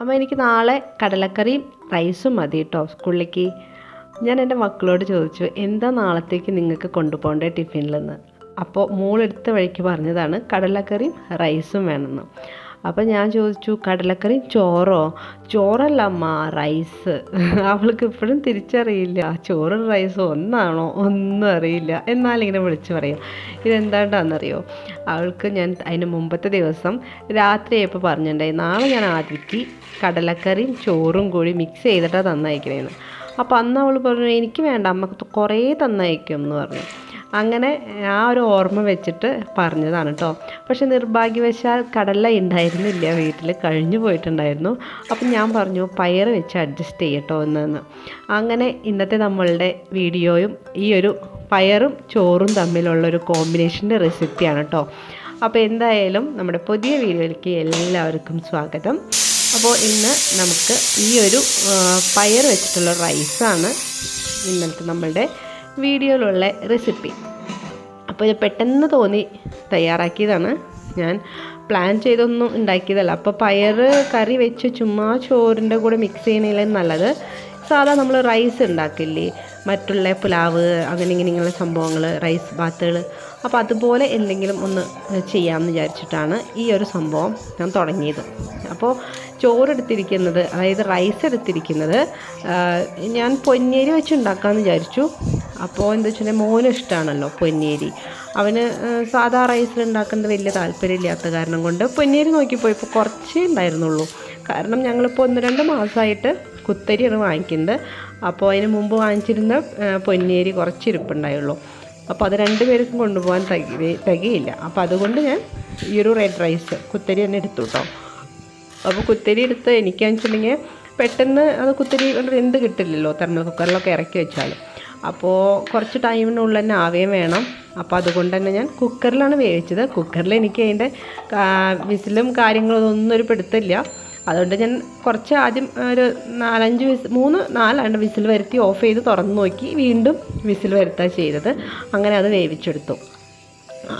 അമ്മ എനിക്ക് നാളെ കടലക്കറിയും റൈസും മതി കേട്ടോ സ്കൂളിലേക്ക്. ഞാൻ എന്റെ മക്കളോട് ചോദിച്ചു എന്താ നാളത്തേക്ക് നിങ്ങൾക്ക് കൊണ്ടുപോകേണ്ട ടിഫിനിലെന്ന് അപ്പോൾ മോളെടുത്ത വഴിക്ക് പറഞ്ഞതാണ് കടലക്കറിയും റൈസും വേണമെന്ന്. അപ്പോൾ ഞാൻ ചോദിച്ചു കടലക്കറി ചോറോ? ചോറല്ല അമ്മ റൈസ്. അവൾക്ക് ഇപ്പോഴും തിരിച്ചറിയില്ല. ചോറും റൈസും ഒന്നാണോ? ഒന്നും അറിയില്ല. എന്നാലിങ്ങനെ വിളിച്ചു പറയാം. ഇതെന്താണ്ടാണെന്നറിയോ അവൾക്ക് ഞാൻ അതിന് മുമ്പത്തെ ദിവസം രാത്രിയായപ്പോൾ പറഞ്ഞിട്ടുണ്ടായി. നാളെ ഞാൻ ആദ്യക്ക് കടലക്കറിയും ചോറും കൂടി മിക്സ് ചെയ്തിട്ടാണ് തന്നയക്കണേന്ന്. അപ്പോൾ അന്ന് അവൾ പറഞ്ഞു എനിക്ക് വേണ്ട അമ്മയ്ക്ക് കുറേ തന്നയക്കും എന്ന് പറഞ്ഞു. അങ്ങനെ ആ ഒരു ഓർമ്മ വെച്ചിട്ട് പറഞ്ഞതാണ് കേട്ടോ പക്ഷെ നിർഭാഗ്യവശാൽ കടല ഉണ്ടായിരുന്നില്ല വീട്ടിൽ കഴിഞ്ഞു പോയിട്ടുണ്ടായിരുന്നു. അപ്പം ഞാൻ പറഞ്ഞു പയർ വെച്ച് അഡ്ജസ്റ്റ് ചെയ്യട്ടോ എന്നെന്ന് അങ്ങനെ ഇന്നത്തെ നമ്മളുടെ വീഡിയോയും ഈ ഒരു പയറും ചോറും തമ്മിലുള്ള ഒരു കോമ്പിനേഷന്റെ റെസിപ്പിയാണ് കേട്ടോ അപ്പോൾ എന്തായാലും നമ്മുടെ പുതിയ വീഡിയോയിലേക്ക് എല്ലാവർക്കും സ്വാഗതം. അപ്പോൾ ഇന്ന് നമുക്ക് ഈ ഒരു പയർ വെച്ചിട്ടുള്ള റൈസാണ് ഇന്നത്തെ നമ്മളുടെ വീഡിയോയിലുള്ള റെസിപ്പി അപ്പോൾ ഇത് പെട്ടെന്ന് തോന്നി തയ്യാറാക്കിയതാണ്. ഞാൻ പ്ലാൻ ചെയ്തൊന്നും ഉണ്ടാക്കിയതല്ല. അപ്പോൾ പയർ കറി വെച്ച് ചുമ്മാ ചോറിന്റെ കൂടെ മിക്സ് ചെയ്യണേലും നല്ലത്. സാധാ നമ്മൾ റൈസ് ഉണ്ടാക്കില്ലേ? മറ്റുള്ള പുലാവ് അങ്ങനെ ഇങ്ങനെ ഇങ്ങനെ സംഭവങ്ങൾ റൈസ് ബാത്തുകൾ അപ്പോൾ അതുപോലെ എന്തെങ്കിലും ഒന്ന് ചെയ്യാമെന്ന് വിചാരിച്ചിട്ടാണ് ഈ ഒരു സംഭവം ഞാൻ തുടങ്ങിയത്. അപ്പോൾ ചോറെടുത്തിരിക്കുന്നത് അതായത് റൈസ് എടുത്തിരിക്കുന്നത് ഞാൻ പൊന്നേരി വെച്ച് ഉണ്ടാക്കാമെന്ന് വിചാരിച്ചു. അപ്പോൾ എന്താ വെച്ചിട്ടുണ്ടെങ്കിൽ മോന് ഇഷ്ടമാണല്ലോ പൊന്നേരി. അവന് സാധാ റൈസിൽ ഉണ്ടാക്കുന്നത് വലിയ താല്പര്യമില്ലാത്ത കാരണം കൊണ്ട് പൊന്നേരി നോക്കിപ്പോയപ്പോൾ കുറച്ചേ ഉണ്ടായിരുന്നുള്ളൂ. കാരണം ഞങ്ങളിപ്പോൾ ഒന്ന് രണ്ട് മാസമായിട്ട് കുത്തരിയാണ് വാങ്ങിക്കുന്നത്. അപ്പോൾ അതിന് മുമ്പ് വാങ്ങിച്ചിരുന്ന പൊന്നേരി കുറച്ച് ഇരിപ്പുണ്ടായുള്ളൂ. അപ്പോൾ അത് രണ്ട് പേർക്കും കൊണ്ടുപോകാൻ തിക തികയില്ല. അപ്പോൾ അതുകൊണ്ട് ഞാൻ ഈ ഒരു റെഡ് റൈസ് കുത്തരി തന്നെ എടുത്തു കേട്ടോ അപ്പോൾ കുത്തരി എടുത്ത് എനിക്കാണെന്ന് വെച്ചിട്ടുണ്ടെങ്കിൽ പെട്ടെന്ന് അത് കുത്തരി എന്ത് കിട്ടില്ലല്ലോ തെർമൽ കുക്കറിലൊക്കെ ഇറക്കി വെച്ചാൽ അപ്പോൾ കുറച്ച് ടൈമിനുള്ളിൽ തന്നെ ആവുകയും വേണം. അപ്പോൾ അതുകൊണ്ട് തന്നെ ഞാൻ കുക്കറിലാണ് വേവിച്ചത്. കുക്കറിൽ എനിക്ക് അതിന്റെ വിസിലും കാര്യങ്ങളും ഒന്നും ഒരു പിടുത്തില്ല. അതുകൊണ്ട് ഞാൻ കുറച്ച് ആദ്യം ഒരു നാലഞ്ച് വിസ് മൂന്ന് നാലാണ്ട് വിസിൽ വരുത്തി ഓഫ് ചെയ്ത് തുറന്ന് നോക്കി വീണ്ടും വിസിൽ വരുത്താൻ ചെയ്തത്. അങ്ങനെ അത് വേവിച്ചെടുത്തു.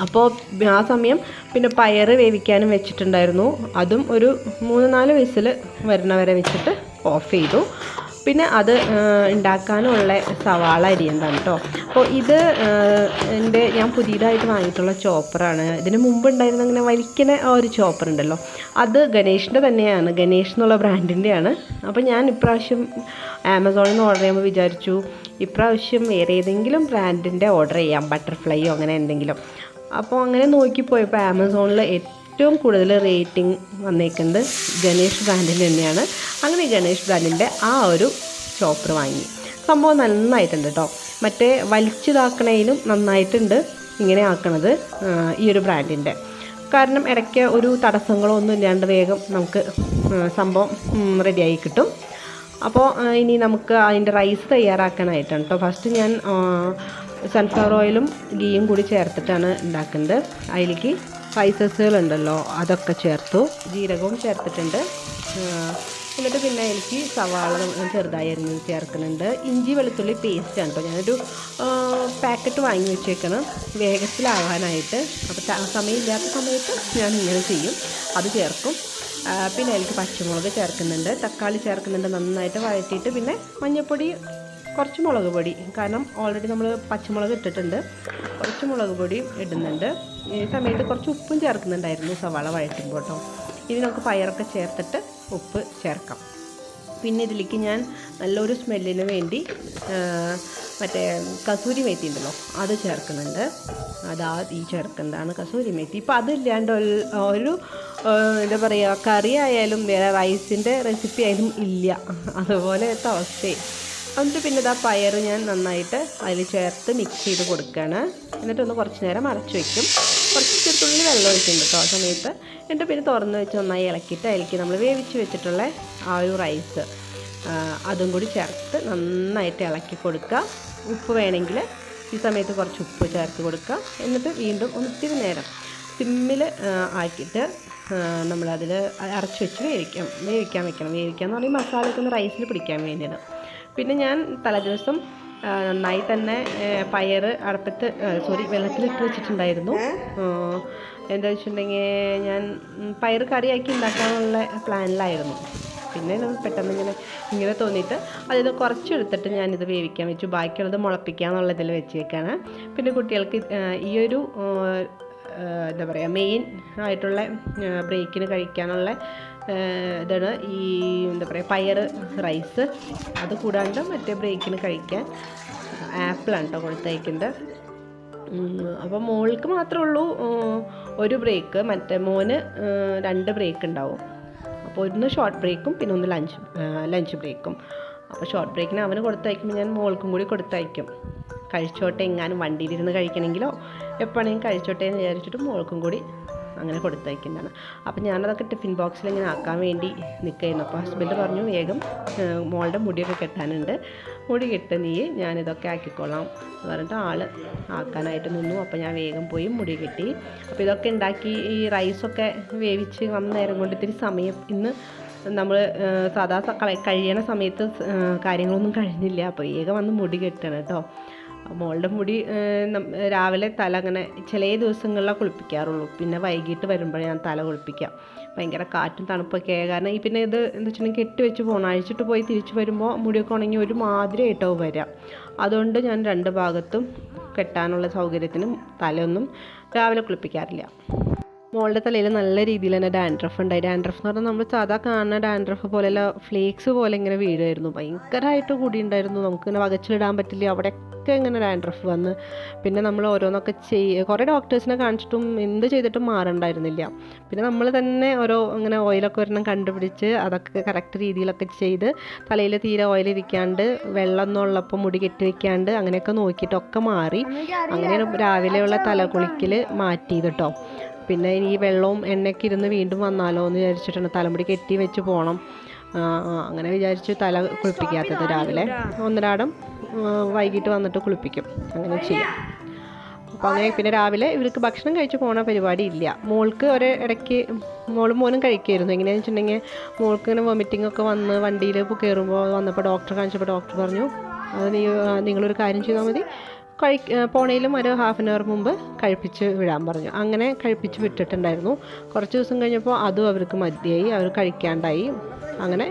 അപ്പോൾ ആ സമയം പിന്നെ പയറ് വേവിക്കാനും വെച്ചിട്ടുണ്ടായിരുന്നു. അതും ഒരു മൂന്ന് നാല് വിസിൽ വരണ വരെ വെച്ചിട്ട് ഓഫ് ചെയ്തു. പിന്നെ അത് ഉണ്ടാക്കാനുള്ള സവാള അരിയന്താണ് കേട്ടോ അപ്പോൾ ഇത് എന്റെ ഞാൻ പുതിയതായിട്ട് വാങ്ങിയിട്ടുള്ള ചോപ്പറാണ്. ഇതിന് മുമ്പ് ഉണ്ടായിരുന്ന അങ്ങനെ വലിക്കുന്ന ഒരു ചോപ്പർ ഉണ്ടല്ലോ. അത് ഗണേഷിന്റെ തന്നെയാണ്. ഗണേഷ് എന്നുള്ള ബ്രാൻഡിന്റെയാണ്. അപ്പോൾ ഞാൻ ഇപ്രാവശ്യം ആമസോണിൽ നിന്ന് ഓർഡർ ചെയ്യുമ്പോൾ വിചാരിച്ചു ഇപ്രാവശ്യം വേറെ ഏതെങ്കിലും ബ്രാൻഡിന്റെ ഓർഡർ ചെയ്യാം. ബട്ടർഫ്ലൈയോ അങ്ങനെ എന്തെങ്കിലും. അപ്പോൾ അങ്ങനെ നോക്കിപ്പോയപ്പോൾ ആമസോണിൽ ഏറ്റവും കൂടുതൽ റേറ്റിംഗ് വന്നേക്കുന്നത് ഗണേഷ് ബ്രാൻഡിന്റെ തന്നെയാണ്. അങ്ങനെ ഗണേഷ് ബ്രാൻഡിന്റെ ആ ഒരു ചോപ്പർ വാങ്ങി. സംഭവം നന്നായിട്ടുണ്ട് കേട്ടോ മറ്റേ വലിച്ചിതാക്കണേലും നന്നായിട്ടുണ്ട് ഇങ്ങനെ ആക്കണത് ഈ ഒരു ബ്രാൻഡിന്റെ. കാരണം ഇടയ്ക്ക് ഒരു തടസ്സങ്ങളോ ഒന്നും ഇല്ലാണ്ട് വേഗം നമുക്ക് സംഭവം റെഡിയായി കിട്ടും. അപ്പോൾ ഇനി നമുക്ക് അതിന്റെ റൈസ് തയ്യാറാക്കാനായിട്ടാണ് കേട്ടോ ഫസ്റ്റ് ഞാൻ സൺഫ്ലവർ ഓയിലും ഗീയും കൂടി ചേർത്തിട്ടാണ് ഉണ്ടാക്കുന്നത്. അതിലേക്ക് സ്പൈസസുകളുണ്ടല്ലോ അതൊക്കെ ചേർത്തു. ജീരകവും ചേർത്തിട്ടുണ്ട്. എന്നിട്ട് പിന്നെ എനിക്ക് സവാള ചെറുതായി അരിഞ്ഞ് ചേർക്കുന്നുണ്ട്. ഇഞ്ചി വെളുത്തുള്ളി പേസ്റ്റ് ആണ് കേട്ടോ ഞാനൊരു പാക്കറ്റ് വാങ്ങി വെച്ചേക്കണം. വേഗത്തിലാവാനായിട്ട്. അപ്പോൾ സമയമില്ലാത്ത സമയത്ത് ഞാൻ ഇങ്ങനെ ചെയ്യും. അത് ചേർക്കും. പിന്നെ എനിക്ക് പച്ചമുളക് ചേർക്കുന്നുണ്ട്. തക്കാളി ചേർക്കുന്നുണ്ട്. നന്നായിട്ട് വഴറ്റിയിട്ട് പിന്നെ മഞ്ഞൾപ്പൊടി കുറച്ച് മുളക് പൊടി. കാരണം ഓൾറെഡി നമ്മൾ പച്ചമുളക് ഇട്ടിട്ടുണ്ട്. കുറച്ച് മുളക് പൊടി ഇടുന്നുണ്ട്. ഈ സമയത്ത് കുറച്ച് ഉപ്പും ചേർക്കുന്നുണ്ടായിരുന്നു സവാള വഴറ്റുമ്പോൾ കേട്ടോ ഇനി നമുക്ക് പയറൊക്കെ ചേർത്തിട്ട് ഉപ്പ് ചേർക്കാം. പിന്നെ ഇതിലേക്ക് ഞാൻ നല്ലൊരു സ്മെല്ലിന് വേണ്ടി മറ്റേ കസൂരി മേത്തി ഉണ്ടല്ലോ അത് ചേർക്കുന്നുണ്ട്. അതാ ഈ ചേർക്കുന്നതാണ് കസൂരി മേത്തി. ഇപ്പം അതില്ലാണ്ട് ഒരു ഒരു എന്താ പറയുക കറി ആയാലും വേറെ റൈസിന്റെ റെസിപ്പി ആയാലും ഇല്ല. അതുപോലത്തെ അവസ്ഥയെ എന്നിട്ട് പിന്നെ ഇതാ പയർ ഞാൻ നന്നായിട്ട് അതിൽ ചേർത്ത് മിക്സ് ചെയ്ത് കൊടുക്കുകയാണ് എന്നിട്ട് ഒന്ന് കുറച്ച് നേരം അടച്ചു വയ്ക്കും കുറച്ച് ചെറുത്തുള്ളി വെള്ളം ഒഴിക്കുന്നുണ്ട് കേട്ടോ ആ സമയത്ത്. എന്നിട്ട് പിന്നെ തുറന്ന് വെച്ച് നന്നായി ഇളക്കിയിട്ട് അതിലേക്ക് നമ്മൾ വേവിച്ച് വെച്ചിട്ടുള്ള ആ ഒരു റൈസ് അതും കൂടി ചേർത്ത് നന്നായിട്ട് ഇളക്കി കൊടുക്കുക. ഉപ്പ് വേണമെങ്കിൽ ഈ സമയത്ത് കുറച്ച് ഉപ്പ് ചേർത്ത് കൊടുക്കുക. എന്നിട്ട് വീണ്ടും ഒത്തിരി നേരം സിമ്മിൽ ആക്കിയിട്ട് നമ്മളതിൽ അരച്ച് വെച്ച് വേവിക്കാം. വേവിക്കാൻ വെക്കണം. വേവിക്കാൻ എന്ന് പറഞ്ഞാൽ മസാലയൊക്കെ ഒന്ന് റൈസിൽ പിടിക്കാൻ വേണ്ടിയാണ്. പിന്നെ ഞാൻ തലേദിവസം നന്നായി തന്നെ പയർ അടുപ്പത്ത് സോറി വെള്ളത്തിലിട്ട് വെച്ചിട്ടുണ്ടായിരുന്നു. എന്താ വെച്ചിട്ടുണ്ടെങ്കിൽ ഞാൻ പയർ കറിയാക്കി ഉണ്ടാക്കാനുള്ള പ്ലാനിലായിരുന്നു. പിന്നെ പെട്ടെന്ന് ഇങ്ങനെ ഇങ്ങനെ തോന്നിയിട്ട് അതിൽ കുറച്ചെടുത്തിട്ട് ഞാനിത് വേവിക്കാൻ വെച്ചു. ബാക്കിയുള്ളത് മുളപ്പിക്കുക എന്നുള്ള ഇതിൽ വെച്ചേക്കാണ് പിന്നെ കുട്ടികൾക്ക് ഈ ഒരു എന്താ പറയുക മെയിൻ ആയിട്ടുള്ള ബ്രേക്കിന് കഴിക്കാനുള്ള ഇതാണ് ഈ എന്താ പറയുക പയർ റൈസ് അത് കൂടാണ്ട് മറ്റേ ബ്രേക്കിന് കഴിക്കാൻ ആപ്പിളാണ് കേട്ടോ കൊടുത്തയക്കുന്നത് അപ്പോൾ മോൾക്ക് മാത്രമേ ഉള്ളൂ ഒരു ബ്രേക്ക് മറ്റേ മോന് രണ്ട് ബ്രേക്ക് ഉണ്ടാവും. അപ്പോൾ ഒന്ന് ഷോർട്ട് ബ്രേക്കും പിന്നെ ഒന്ന് ലഞ്ച് ലഞ്ച് ബ്രേക്കും അപ്പോൾ ഷോർട്ട് ബ്രേക്കിന് അവന് കൊടുത്തയക്കുമ്പോൾ ഞാൻ മോൾക്കും കൂടി കൊടുത്തയക്കും. കഴിച്ചോട്ടെ എങ്ങാനും വണ്ടിയിലിരുന്ന് കഴിക്കണമെങ്കിലോ എപ്പോഴാണെങ്കിലും കഴിച്ചോട്ടെ എന്ന് വിചാരിച്ചിട്ട് മോൾക്കും കൂടി അങ്ങനെ കൊടുത്തയക്കുന്നതാണ്. അപ്പോൾ ഞാനതൊക്കെ ടിഫിൻ ബോക്സിൽ ഇങ്ങനെ ആക്കാൻ വേണ്ടി നിൽക്കുകയായിരുന്നു. അപ്പോൾ ഹസ്ബൻഡ് പറഞ്ഞു വേഗം മോളുടെ മുടിയൊക്കെ കെട്ടാനുണ്ട്. മുടി കെട്ട് നീ ഞാനിതൊക്കെ ആക്കിക്കൊള്ളാം എന്ന് പറഞ്ഞിട്ട് ആൾ ആക്കാനായിട്ട് നിന്നു. അപ്പോൾ ഞാൻ വേഗം പോയി മുടി കെട്ടി. അപ്പോൾ ഇതൊക്കെ ഉണ്ടാക്കി ഈ റൈസൊക്കെ വേവിച്ച് വന്ന നേരം കൊണ്ട് ഇത്തിരി സമയം ഇന്ന് നമ്മൾ സാധാ കഴിയണ സമയത്ത് കാര്യങ്ങളൊന്നും കഴിഞ്ഞില്ല. അപ്പോൾ വേഗം വന്ന് മുടി കെട്ടണം കേട്ടോ. മോളുടെ മുടി രാവിലെ തല അങ്ങനെ ചില ദിവസങ്ങളിലാണ് കുളിപ്പിക്കാറുള്ളൂ. പിന്നെ വൈകിട്ട് വരുമ്പോഴേ ഞാൻ തല കുളിപ്പിക്കാം. ഭയങ്കര കാറ്റും തണുപ്പൊക്കെ ആയ കാരണം ഈ പിന്നെ ഇത് എന്താ വെച്ചിട്ടുണ്ടെങ്കിൽ കെട്ടി വെച്ച് പോകണം അഴിച്ചിട്ട് പോയി തിരിച്ചു വരുമ്പോൾ മുടിയൊക്കെ ഉണങ്ങി ഒരു മാതിരി ആയിട്ടാവും വരാം. അതുകൊണ്ട് ഞാൻ രണ്ട് ഭാഗത്തും കെട്ടാനുള്ള സൗകര്യത്തിനും തലയൊന്നും രാവിലെ കുളിപ്പിക്കാറില്ല. മോളുടെ തലയിൽ നല്ല രീതിയിൽ തന്നെ ഡാൻഡ്രഫ് ഉണ്ടായി. ഡാൻഡ്രഫ് എന്ന് പറഞ്ഞാൽ നമ്മൾ സാധാ കാണുന്ന ഡാൻഡ്രഫ് പോലെയുള്ള ഫ്ലേക്സ് പോലെ ഇങ്ങനെ വീഴുമായിരുന്നു ഭയങ്കരമായിട്ട് കൂടി ഉണ്ടായിരുന്നു. നമുക്കിങ്ങനെ വകച്ചിലിടാൻ പറ്റില്ല. അവിടെയൊക്കെ ഇങ്ങനെ ഡാൻഡ്രഫ് വന്ന് പിന്നെ നമ്മൾ ഓരോന്നൊക്കെ ചെയ് കുറേ ഡോക്ടേഴ്സിനെ കാണിച്ചിട്ടും എന്ത് ചെയ്തിട്ടും മാറണ്ടായിരുന്നില്ല. പിന്നെ നമ്മൾ തന്നെ ഓരോ ഇങ്ങനെ ഓയിലൊക്കെ ഒരെണ്ണം കണ്ടുപിടിച്ച് അതൊക്കെ കറക്റ്റ് രീതിയിലൊക്കെ ചെയ്ത് തലയിൽ തീരെ ഓയിൽ ഇരിക്കാണ്ട് വെള്ളം ഉള്ളപ്പോൾ മുടി കെട്ടി വെക്കാണ്ട് അങ്ങനെയൊക്കെ നോക്കിയിട്ടൊക്കെ മാറി അങ്ങനെയാണ് രാവിലെയുള്ള തലകുളിക്കൽ മാറ്റിയത് കേട്ടോ പിന്നെ ഇനി ഈ വെള്ളവും എണ്ണയൊക്കെ ഇരുന്ന് വീണ്ടും വന്നാലോ എന്ന് വിചാരിച്ചിട്ടാണ് തലമുടി കെട്ടി വെച്ച് പോകണം അങ്ങനെ വിചാരിച്ച് തല കുളിപ്പിക്കാത്തത് രാവിലെ. ഒന്നരാടം വൈകിട്ട് വന്നിട്ട് കുളിപ്പിക്കും. അങ്ങനെ ചെയ്യും. അപ്പോൾ അങ്ങനെ പിന്നെ രാവിലെ ഇവർക്ക് ഭക്ഷണം കഴിച്ച് പോണ പരിപാടി ഇല്ല. മോൾക്ക് ഒരു ഇടയ്ക്ക് മോളും മോനും കഴിക്കുമായിരുന്നു എങ്ങനെയാണെന്ന് വെച്ചിട്ടുണ്ടെങ്കിൽ മോൾക്ക് ഇങ്ങനെ വൊമിറ്റിംഗ് ഒക്കെ വന്ന് വണ്ടിയിൽ കയറുമ്പോൾ വന്നപ്പോൾ ഡോക്ടർ കാണിച്ചപ്പോൾ ഡോക്ടർ പറഞ്ഞു അത് നീ നിങ്ങളൊരു കാര്യം ചെയ്താൽ മതി. കഴി പോണേലും ഒരു ഹാഫ് ആൻ അവർ മുമ്പ് കഴിപ്പിച്ച് വിടാൻ പറഞ്ഞു. അങ്ങനെ കഴിപ്പിച്ച് വിട്ടിട്ടുണ്ടായിരുന്നു. കുറച്ച് ദിവസം കഴിഞ്ഞപ്പോൾ അതും അവർക്ക് മതിയായി. അവർ കഴിക്കാണ്ടായി. അങ്ങനെ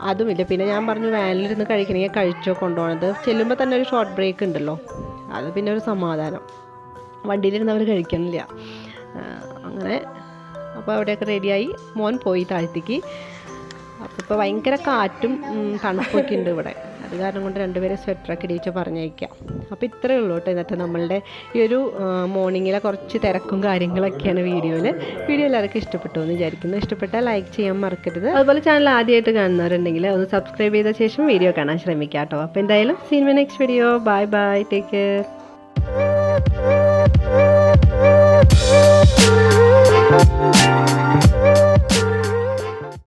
അതുമില്ല. പിന്നെ ഞാൻ പറഞ്ഞു വാനിലിരുന്ന് കഴിക്കണമെങ്കിൽ കഴിച്ചോ കൊണ്ടുപോകണത്. ചെല്ലുമ്പോൾ തന്നെ ഒരു ഷോർട്ട് ബ്രേക്ക് ഉണ്ടല്ലോ. അത് പിന്നെ ഒരു സമാധാനം. വണ്ടിയിലിരുന്ന് അവർ കഴിക്കണില്ല അങ്ങനെ അപ്പോൾ അവിടെയൊക്കെ റെഡിയായി മോൻ പോയി താഴ്ത്തിക്ക്. അപ്പോൾ ഇപ്പോൾ ഭയങ്കര കാറ്റും തണുപ്പൊക്കെ ഉണ്ട് ഇവിടെ. അത് കാരണം കൊണ്ട് രണ്ടുപേരെ സ്വെറ്ററൊക്കെ ഇടിച്ച് പറഞ്ഞയക്കാം. അപ്പോൾ ഇത്രയേ ഉള്ളൂ കേട്ടോ ഇന്നത്തെ നമ്മളുടെ ഈ ഒരു മോർണിംഗിലെ കുറച്ച് തിരക്കും കാര്യങ്ങളൊക്കെയാണ് വീഡിയോയിൽ വീഡിയോ എല്ലാവർക്കും ഇഷ്ടപ്പെട്ടു എന്ന് വിചാരിക്കുന്നു. ഇഷ്ടപ്പെട്ടാൽ ലൈക്ക് ചെയ്യാൻ മറക്കരുത്. അതുപോലെ ചാനൽ ആദ്യമായിട്ട് കാണുന്നവരുണ്ടെങ്കിൽ ഒന്ന് സബ്സ്ക്രൈബ് ചെയ്ത ശേഷം വീഡിയോ കാണാൻ ശ്രമിക്കാം കേട്ടോ. അപ്പോൾ എന്തായാലും cinema next video bye bye take care